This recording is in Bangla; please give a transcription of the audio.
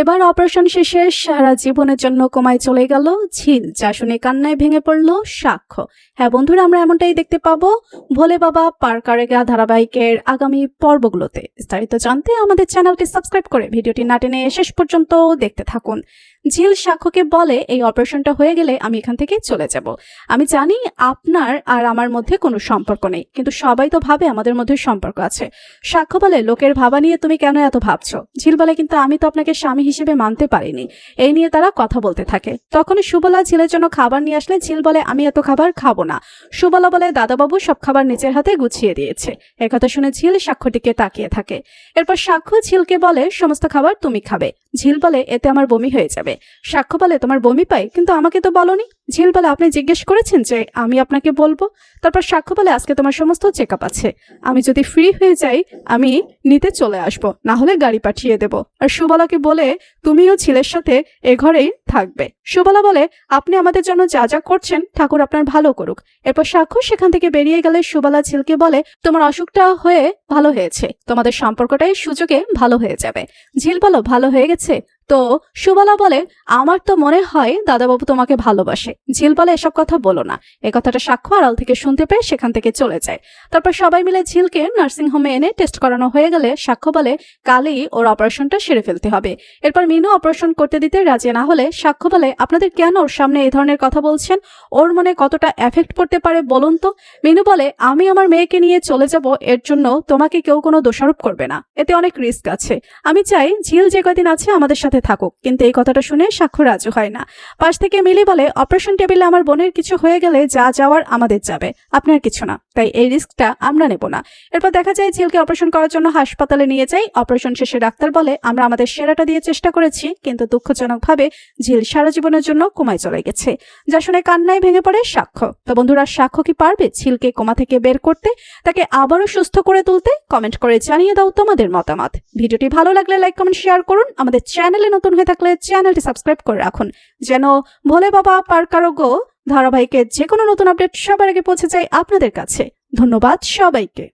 এবার অপারেশন শেষে সারা জীবনের জন্য কমায় চলে গেল ঝিল, যা শুনে কান্নায় ভেঙে পড়ল সাক্ষ্য। হ্যাঁ বন্ধুরা, আমরা এমনটাই দেখতে পাবো ভোলে বাবা পার্কারেগা ধারাবাহিকের আগামী পর্বগুলোতে। বিস্তারিত জানতে আমাদের চ্যানেলটি সাবস্ক্রাইব করে ভিডিওটি না টেনে শেষ পর্যন্ত দেখতে থাকুন। ঝিল সাক্ষ্যকে বলে এই অপারেশনটা হয়ে গেলে আমি এখান থেকে চলে যাব। আমি জানি আপনার আর আমার মধ্যে কোনো সম্পর্ক নেই, কিন্তু সবাই তো ভাবে আমাদের মধ্যে সম্পর্ক আছে। সাক্ষ্য বলে, লোকের ভাবা নিয়ে তুমি কেন এত ভাবছ? ঝিল বলে, কিন্তু আমি তো আপনাকে স্বামী হিসেবে মানতে পারিনি। এই নিয়ে তারা কথা বলতে থাকে। তখনই সুবলা ঝিলের জন্য খাবার নিয়ে আসলে ঝিল বলে, আমি এত খাবার খাব না। সুবলা বলে, দাদাবাবু সব খাবার নিচের হাতে গুছিয়ে দিয়েছে। একথা শুনে ঝিল সাক্ষ্যটিকে তাকিয়ে থাকে। এরপর সাক্ষ্য ঝিলকে বলে, সমস্ত খাবার তুমি খাবে। ঝিল বলে, এতে আমার বমি হয়ে যাবে। সাক্ষ্য বলে, তোমার বমি পাই, কিন্তু আমাকে তো বলনি। ঝিল বলে, আপনি জিজ্ঞেস করেছেন যে আমি আপনাকে বলব? তারপর সাক্ষ্য বলে, আজকে তোমার সমস্ত চেক আপ আছে। আমি যদি ফ্রি হয়ে যাই, আমি নিতে চলে আসব না হলে গাড়ি পাঠিয়ে দেব। আর সুবলাকে বলে, তুমিও ছেলের সাথে এ ঘরেই থাকবে। সুবলা বলে, আপনি আমাদের জন্য যা যা করছেন, ঠাকুর আপনার ভালো করুক। এরপর সাক্ষ্য সেখান থেকে বেরিয়ে গেলে সুবলা ঝিলকে বলে, তোমার অসুখটা হয়ে ভালো হয়েছে। তোমাদের সম্পর্কটাই সুযোগে ভালো হয়ে যাবে। ঝিল বলো ভালো হয়ে গেছে? তো সুবলা বলে, আমার তো মনে হয় দাদাবাবু তোমাকে ভালোবাসে। ঝিল বলে এসব কথা বলো না। এ কথাটা সাক্ষ্য আড়াল থেকে শুনতে পেয়ে সেখান থেকে চলে যায়। তারপর সবাই মিলে ঝিলকে নার্সিং হোমে এনে টেস্ট করানো হয়ে গেলে সাক্ষ্য বলে, কালই ওর অপারেশনটা সেরে ফেলতে হবে। এরপর মিনু অপারেশন করতে দিতে রাজি না হলে সাক্ষ্য বলে, আপনাদের কেন ওর সামনে এই ধরনের কথা বলছেন? ওর মনে কতটা এফেক্ট পড়তে পারে বলুন তো? মিনু বলে, আমি আমার মেয়েকে নিয়ে চলে যাব, এর জন্য তোমাকে কেউ কোনো দোষারোপ করবে না। এতে অনেক রিস্ক আছে। আমি চাই ঝিল যে কয়দিন আছে আমাদের সাথে থাকুক। কিন্তু এই কথাটা শুনে সাক্ষ্য রাজু হয় না। পাশ থেকে মিলি বলে অপারেশন টেবিলে আমার বোনের কিছু হয়ে গেলে যা যাওয়ার আমাদের যাবে। আপনার কিছু না। তাই এই রিস্কটা আমরা নেব না। এরপর দেখা যায় ঝিলকে অপারেশন করার জন্য হাসপাতালে নিয়ে যাই। অপারেশন শেষে ডাক্তার বলে, আমরা আমাদের সেরাটা দিয়ে চেষ্টা করেছি, কিন্তু দুঃখজনকভাবে ঝিল সারা জীবনের জন্য কোমায় চলে গেছে। যা শুনে কান্নায় ভেঙে পড়ে সাক্ষ্য। তো বন্ধুরা, সাক্ষ্য কি পারবে ঝিলকে কোমা থেকে বের করতে? তাকে আবারও সুস্থ করে তুলতে? কমেন্ট করে জানিয়ে দাও তোমাদের মতামত। ভিডিওটি ভালো লাগলে লাইক কমেন্ট শেয়ার করুন। আমাদের চ্যানেলে নতুন হয়ে থাকলে চ্যানেলটি সাবস্ক্রাইব করে রাখুন। যেন ভোলে বাবা পার্কারোগ্য ধারাবাহিকের যে কোনো নতুন আপডেট সবার আগে পৌঁছে যায় আপনাদের কাছে। ধন্যবাদ সবাইকে।